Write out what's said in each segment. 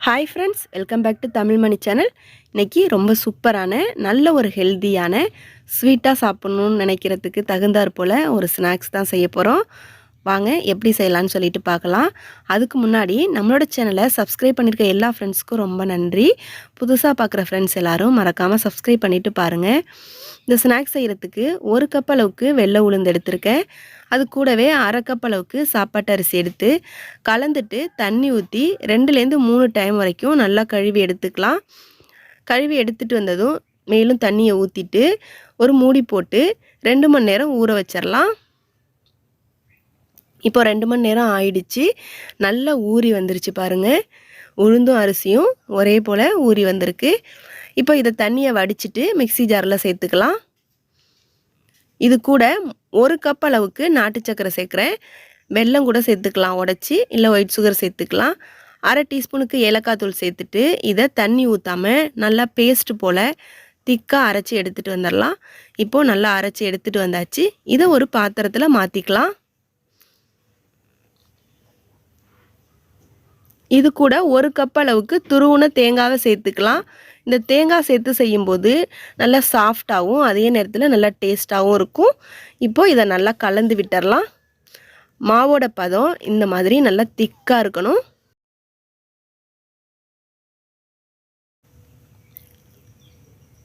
Hi friends welcome back to Tamil Mani channel இன்றைக்கி ரொம்ப சூப்பரான நல்ல ஒரு ஹெல்த்தியான ஸ்வீட்டாக சாப்பிட்ணுன்னு நினைக்கிறதுக்கு தகுந்தாற் போல் ஒரு ஸ்நாக்ஸ் தான் செய்ய போகிறோம் வாங்க எப்படி செய்யலான்னு சொல்லிட்டு பார்க்கலாம். அதுக்கு முன்னாடி நம்மளோட சேனலை சப்ஸ்கிரைப் பண்ணியிருக்க எல்லா ஃப்ரெண்ட்ஸ்க்கும் ரொம்ப நன்றி. புதுசாக பார்க்குற ஃப்ரெண்ட்ஸ் எல்லோரும் மறக்காமல் சப்ஸ்கிரைப் பண்ணிவிட்டு பாருங்கள் இந்த ஸ்நாக்ஸ் செய்கிறதுக்கு ஒரு கப் அளவுக்கு வெள்ளை உளுந்து எடுத்திருக்கேன். அது கூடவே அரை கப் அளவுக்கு சாப்பாட்டு அரிசி எடுத்து கலந்துட்டு தண்ணி ஊற்றி ரெண்டுலேருந்து மூணு டைம் வரைக்கும் நல்லா கழுவி எடுத்துக்கலாம். கழுவி எடுத்துகிட்டு வந்ததும் மேலும் தண்ணியை ஊற்றிட்டு ஒரு மூடி போட்டு ரெண்டு மணி நேரம் ஊற வச்சிடலாம் இப்போ ரெண்டு மணி நேரம் ஆயிடுச்சு. நல்லா ஊறி வந்துருச்சு பாருங்கள் உளுந்தும் அரிசியும் ஒரே போல் ஊறி வந்திருக்கு. இப்போ இதை தண்ணியை வடிச்சிட்டு மிக்சி ஜாரில் சேர்த்துக்கலாம். இது கூட ஒரு கப் அளவுக்கு நாட்டு சக்கரை சேர்க்குறேன். வெல்லம் கூட சேர்த்துக்கலாம் உடச்சி இல்லை ஒயிட் சுகர் சேர்த்துக்கலாம். அரை டீஸ்பூனுக்கு ஏலக்காய் தூள் சேர்த்துட்டு இதை தண்ணி ஊற்றாமல் நல்லா பேஸ்ட்டு போல் திக்காக அரைச்சி எடுத்துகிட்டு வந்துடலாம். இப்போது நல்லா அரைச்சி எடுத்துகிட்டு வந்தாச்சு. இதை ஒரு பாத்திரத்தில் மாற்றிக்கலாம் இது கூட ஒரு கப் அளவுக்கு துருவுன தேங்காவை சேர்த்துக்கலாம். இந்த தேங்காய் சேர்த்து செய்யும்போது நல்லா சாஃப்டாகவும் அதே நேரத்தில் நல்லா டேஸ்ட்டாகவும் இருக்கும். இப்போது இதை நல்லா கலந்து விட்டுறலாம். மாவோட பதம் இந்த மாதிரி நல்லா திக்காக இருக்கணும்.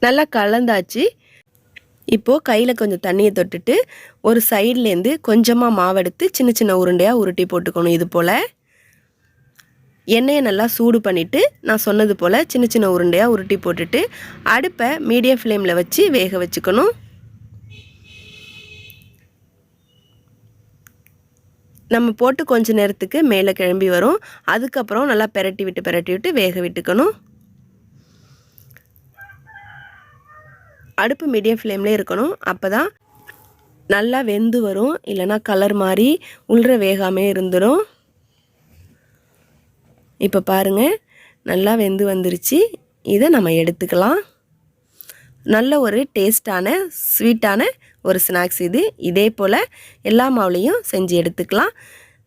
நல்லா கலந்தாச்சு. இப்போது கையில் கொஞ்சம் தண்ணியை தொட்டுட்டு ஒரு சைட்லேருந்து கொஞ்சமாக மாவெடுத்து சின்ன சின்ன உருண்டையாக உருட்டி போட்டுக்கணும் இது போல். எண்ணெயை நல்லா சூடு பண்ணிவிட்டு நான் சொன்னது போல் சின்ன சின்ன உருண்டையாக உருட்டி போட்டுட்டு அடுப்பை மீடியம் ஃப்ளேமில் வச்சு வேக வச்சுக்கணும். நம்ம போட்டு கொஞ்ச நேரத்துக்கு மேலே கிளம்பி வரும். அதுக்கப்புறம் நல்லா பெரட்டி விட்டு பெரட்டி விட்டு வேக விட்டுக்கணும். அடுப்பு மீடியம் ஃப்ளேம்லேயே இருக்கணும். அப்போ தான் நல்லா வெந்து வரும். இல்லைனா கலர் மாதிரி உள்ற வேகாமே இருந்துடும் இப்போ பாருங்கள் நல்லா வெந்து வந்துருச்சு. இதை நம்ம எடுத்துக்கலாம். நல்ல ஒரு டேஸ்டான ஸ்வீட்டான ஒரு ஸ்நாக்ஸ் இது. இதே போல் எல்லா மாவுலையும் செஞ்சு எடுத்துக்கலாம்.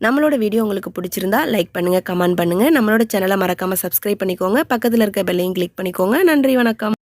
நம்மளோட வீடியோ உங்களுக்கு பிடிச்சிருந்தா லைக் பண்ணுங்கள் கமெண்ட் பண்ணுங்கள் நம்மளோட சேனலை மறக்காமல் சப்ஸ்கிரைப் பண்ணிக்கோங்க. பக்கத்தில் இருக்க பெல்லையும் கிளிக் பண்ணிக்கோங்க. நன்றி வணக்கம்.